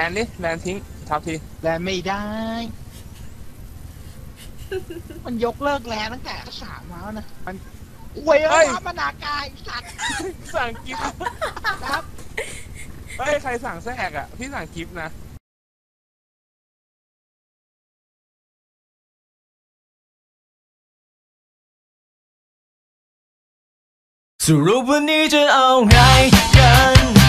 แอนนี่แลนทิ้งทับทีแลนไม่ได้ มันยกเลิกแลนตั้งแต่สามแล้วนะ มันอวยเอามามนากายสัตว์สั่งกิฟต์ครับเฮ้ย ใครสั่งแทรกอะ พี่สั่งกิฟนะสรุปวันนี้จะเอาไงกัน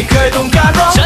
你该懂家国。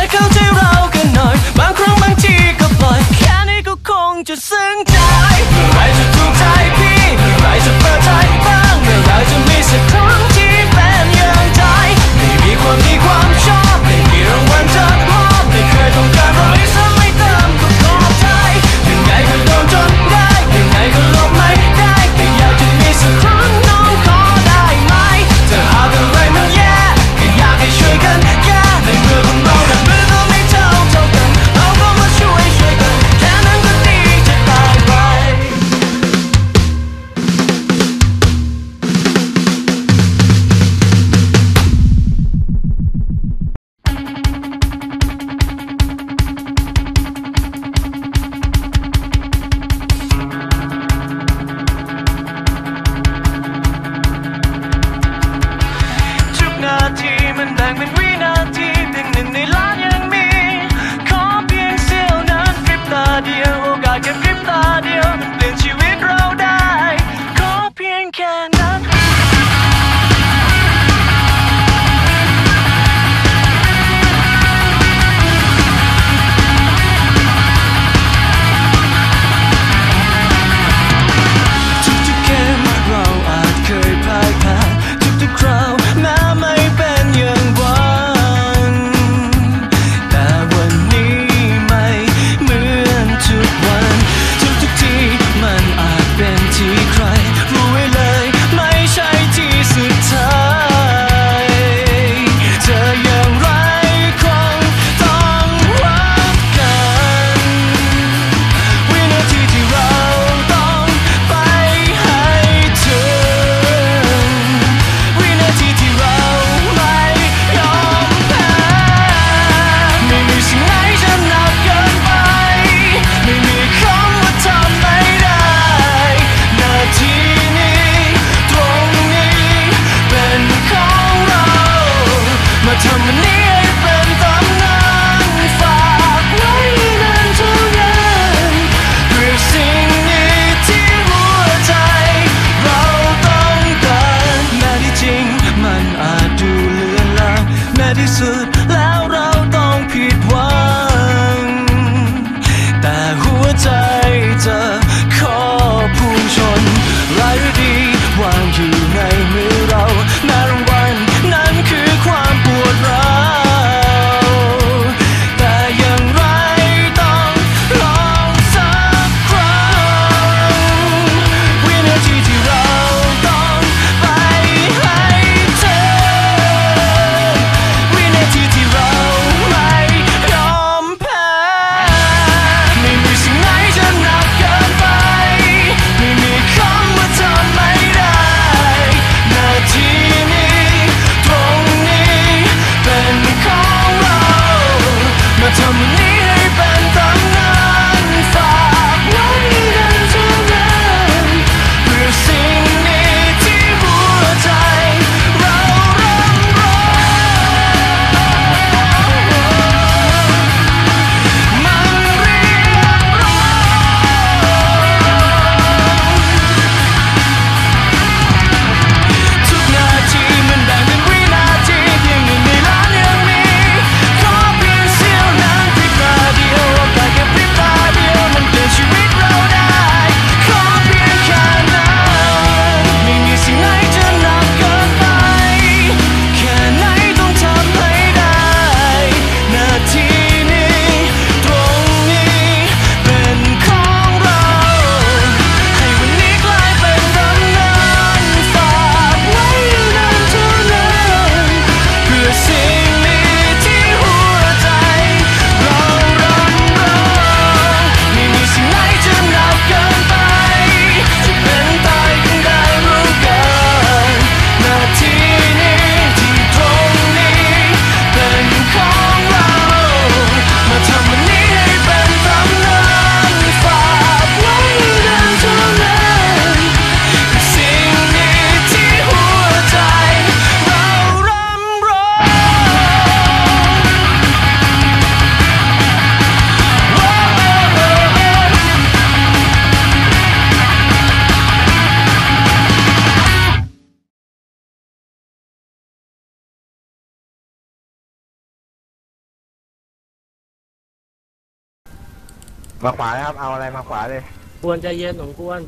มาขวานะครับ เอาอะไรมาขวาเลย ควรใจเย็นสมควร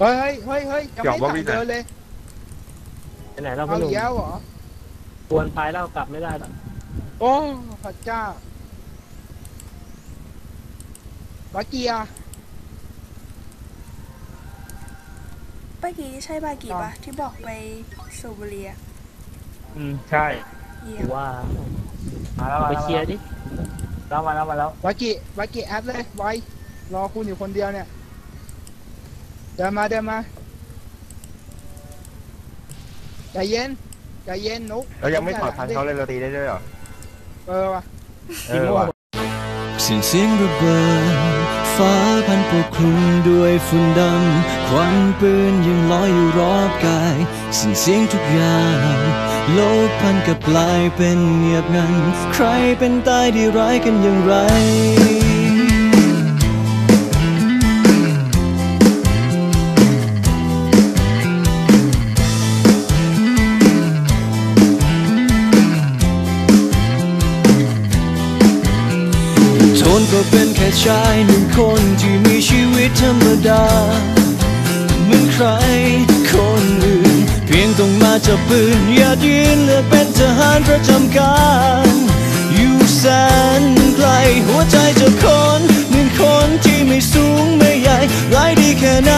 เฮ้ยเฮ้ยเฮ้ยยังเกี่ยวไม่ว่าสั่วิงนอะเดินเลยไปไหนเราเอาพี่หนุ่อีมกแล้วเหรอควรพายแล้วกลับไม่ได้แล้วโอ้พระเจ้าบาเกียร์เมื่อกี้ใช่บากีปะที่บอกไปสูบบุหรีอะอืมใช่เยี่ยกูมว่ามาแล้วไปเคลียร์ดิ แล้วมาแล้วมาแล้วบากิบากิแอดเลยไว้รอคุณอยู่คนเดียวเนี่ย เดินมาเดินมาใจเย็นใจเย็นนุกเรายังไม่ถอดพันเขาเลยเราตีได้ด้วยเหรอ เออว่ะเออว่ะเสียงเสียงระเบิดฟ้าพันปกคลุมด้วยฝุ่นดำควันปืนยังลอยอยู่รอบกายสิ่งเสียงทุกอย่าง โลกพันกับกลายเป็นเงียบงัน ใครเป็นตายดีร้ายกันอย่างไรโทนก็เป็นแค่ชายหนึ่งคนที่มีชีวิตธรรมดา เหมือนใครคนอื่น พียงต้องมาจับปืนอย่ายืนเลือกเป็นทหารประจำการ อยู่แสนไกลหัวใจจะคนหนึ่งคนที่ไม่สูงไม่ใหญ่ร้ายดีแค่ไหน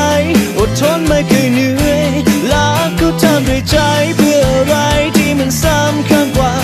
อดทนไม่เคยเหนื่อยรักก็ทำด้วยใจเพื่ออะไรที่มันสำคัญกว่า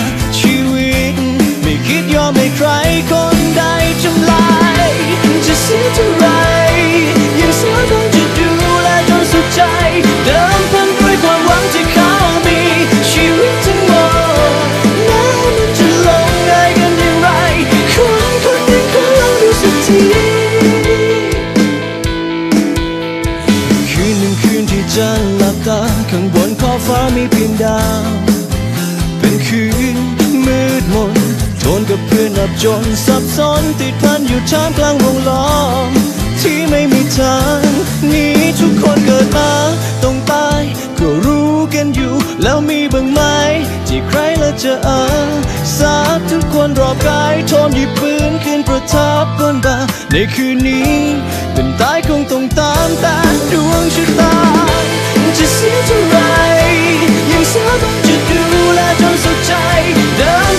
นโทนกับเพื่อนอับจนสับสนติดพันอยู่ท่ามกลางวงล้อม ที่ไม่มีทางนี้ทุกคนเกิดมาต้องตาย ก็รู้กันอยู่ แล้วมีบ้างไหม ที่ใครละจะเออสาบทุกคนรอบกายทนหยิบปืนขึ้นประทับบนบ่าในคืนนี้ เป็นตายคงต้องตามแต่ดวงชะตา จะเสียเท่าไรยังสามารถจะดูแลจนสุดใจเดิน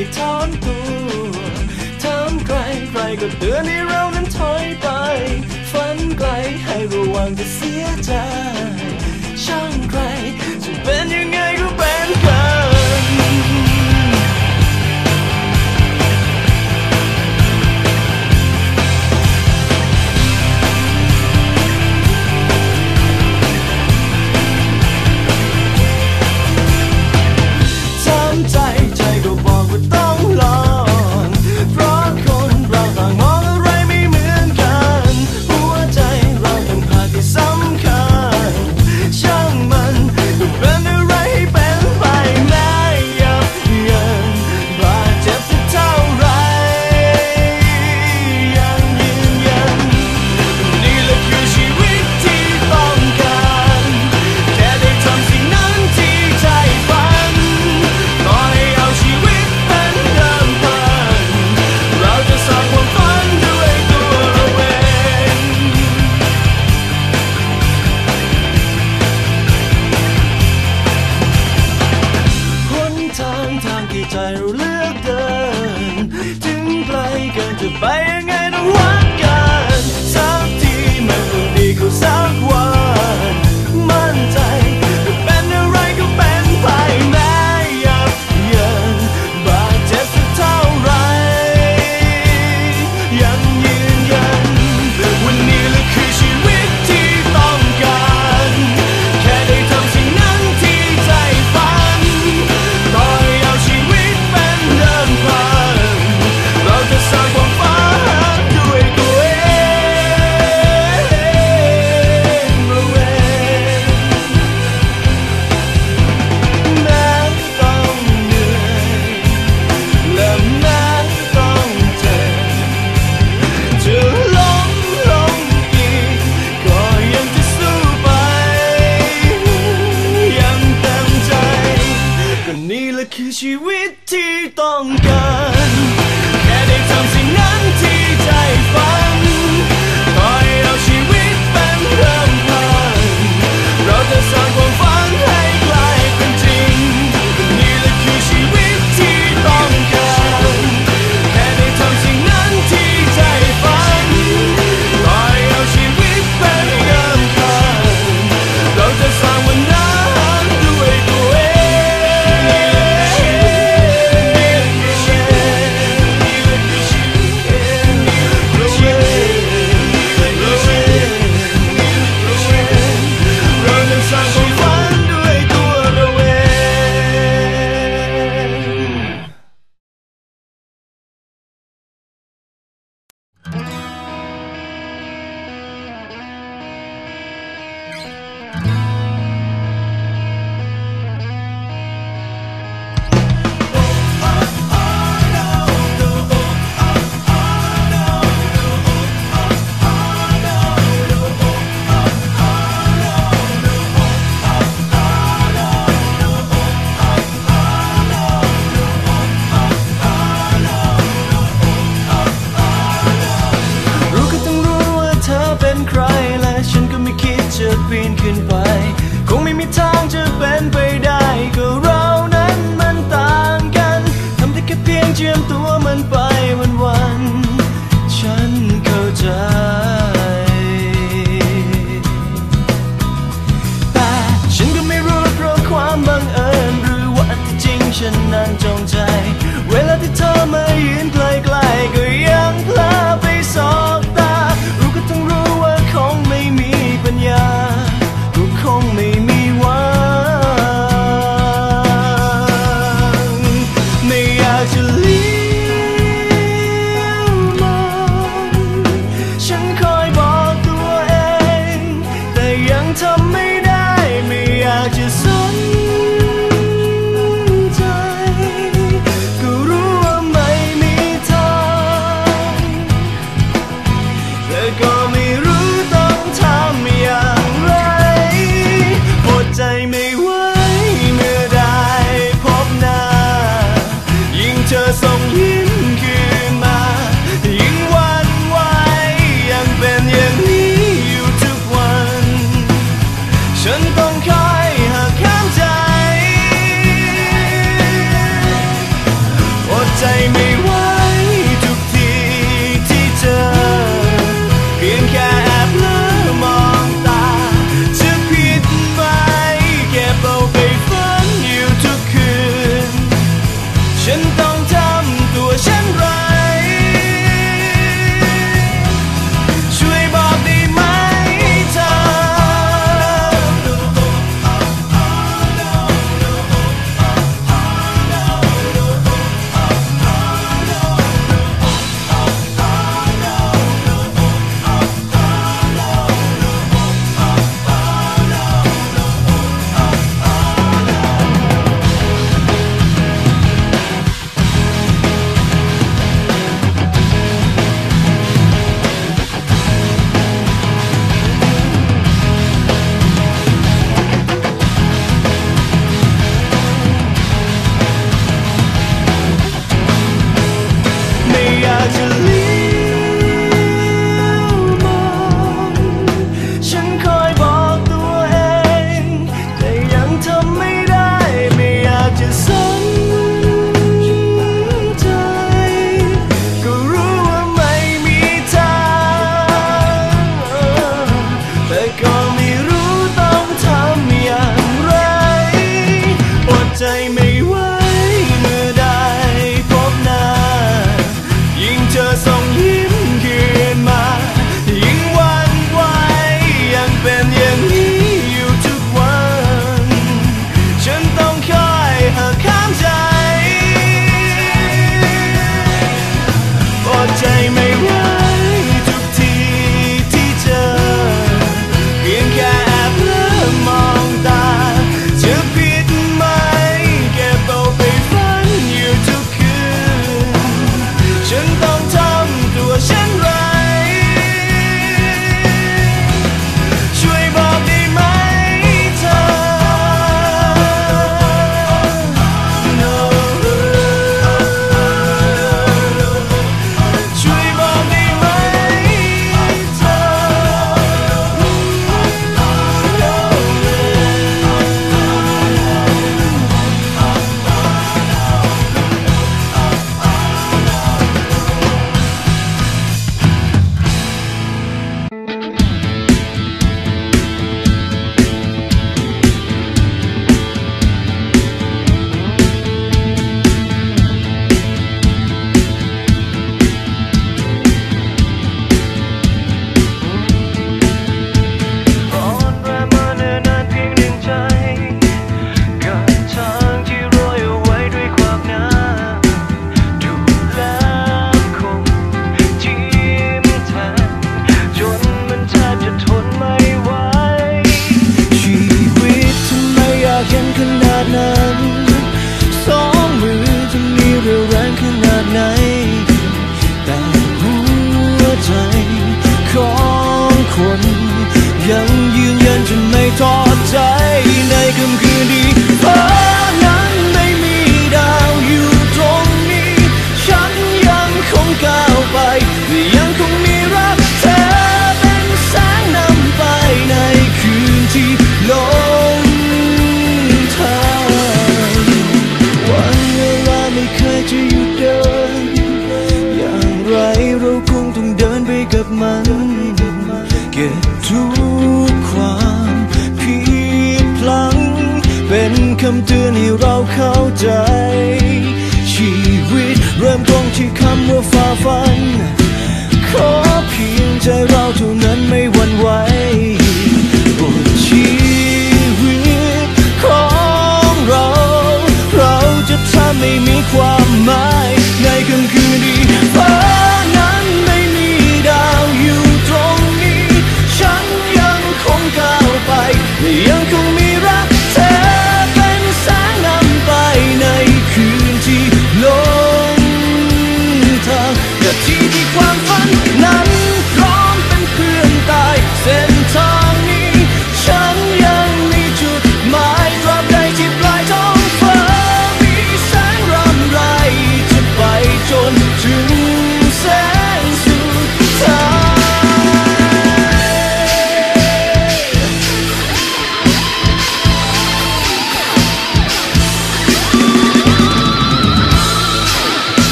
ให้ถอนตัวถามใครใครก็เตือนให้เรา ปีนขึ้นไป คงไม่มีทางจะเป็นไป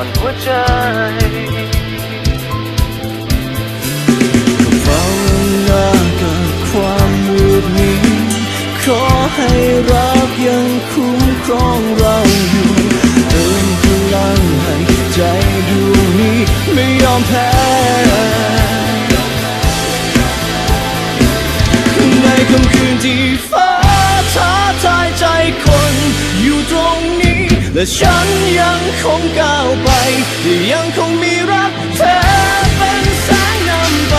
อนหัวใจเฝ้าหน้ากับความมืดนี้ ขอให้รักยังคุ้มครองเราอยู่เติมพลังให้ใจดวงนี้ไม่ยอมแพ้ และฉันยังคงก้าวไปที่ยังคงมีรักเธอเป็นแสงนำไป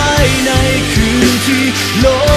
ในคืนที่โลก